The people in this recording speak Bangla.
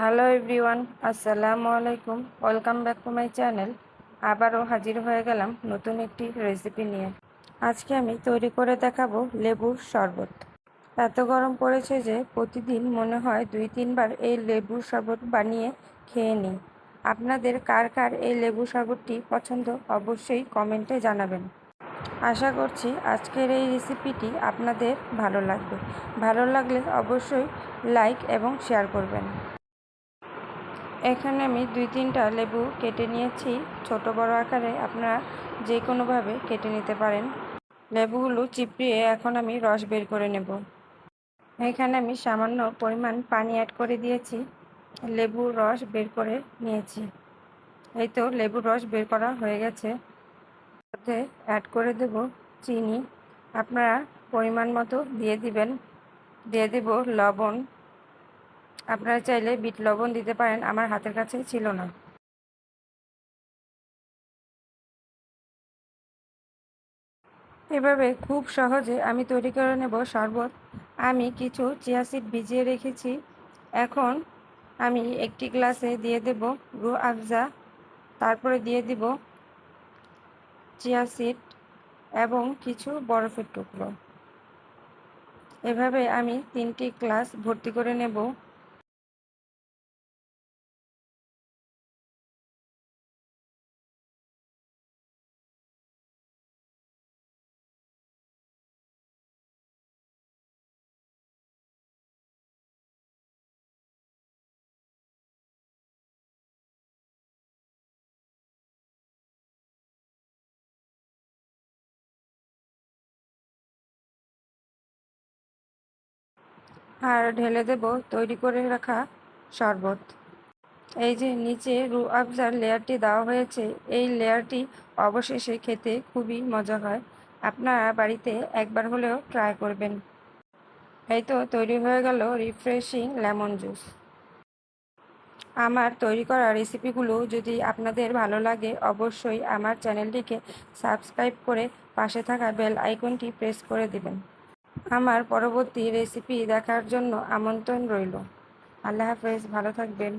হ্যালো এভরিওয়ান আসসালামু আলাইকুম। Welcome back to my channel আবারও হাজির হয়ে গেলাম নতুন একটি রেসিপি নিয়ে। আজকে আমি তৈরি করে দেখাবো লেবুর শরবত। এত গরম পড়েছে যে প্রতিদিন মনে হয় দুই, তিনবার এই লেবুর শরবত বানিয়ে খেয়ে নিই। আপনাদের কার কার এই লেবু শরবতটি পছন্দ অবশ্যই কমেন্টে জানাবেন। আশা করছি আজকের এই রেসিপিটি আপনাদের ভালো লাগবে। ভালো লাগলে অবশ্যই লাইক এবং শেয়ার করবেন। এখানে আমি দুই তিনটা লেবু কেটে নিয়েছি। ছোট, বড় আকারে আপনারা যে কোনোভাবে কেটে নিতে পারেন। লেবুগুলো চিপড়িয়ে এখন আমি রস বের করে নেব। এখানে আমি সামান্য পরিমাণ পানি অ্যাড করে দিয়েছি। লেবুর রস বের করে নিয়েছি। এই তো লেবুর রস বের করা হয়ে গেছে। সাথে অ্যাড করে দেব চিনি। আপনারা পরিমাণ মতো দিয়ে দিবেন। দিয়ে দেব লবণ। আপনারা চাইলে বিট লবণ দিতে পারেন, আমার হাতের কাছে ছিল না। এভাবে খুব সহজে আমি তৈরি করে নেব শরবত। আমি কিছু চিয়া সিড ভিজিয়ে রেখেছি। এখন আমি একটি গ্লাসে দিয়ে দেব রু আফজা, তারপরে দিয়ে দিব চিয়া সিড এবং কিছু বরফের টুকরো। এভাবে আমি তিনটি গ্লাস ভর্তি করে নেব। ঢেলে দেব তৈরি করে রাখা শরবত। এই যে নিচে রু আফজার লেয়ারটি দেওয়া হয়েছে, এই লেয়ারটি অবশেষে খেতে খুবই মজা হয়। আপনারা বাড়িতে একবার হলেও ট্রাই করবেন। এই তো তৈরি হয়ে গেল রিফ্রেশিং লেমন জুস। আমার তৈরি করা রেসিপিগুলো যদি আপনাদের ভালো লাগে, অবশ্যই আমার চ্যানেলটিকে সাবস্ক্রাইব করে পাশে থাকা বেল আইকনটি প্রেস করে দেবেন। আমার পরবর্তী রেসিপি দেখার জন্য আমন্ত্রণ রইল। আল্লাহ হাফেজ ভালো থাকবেন।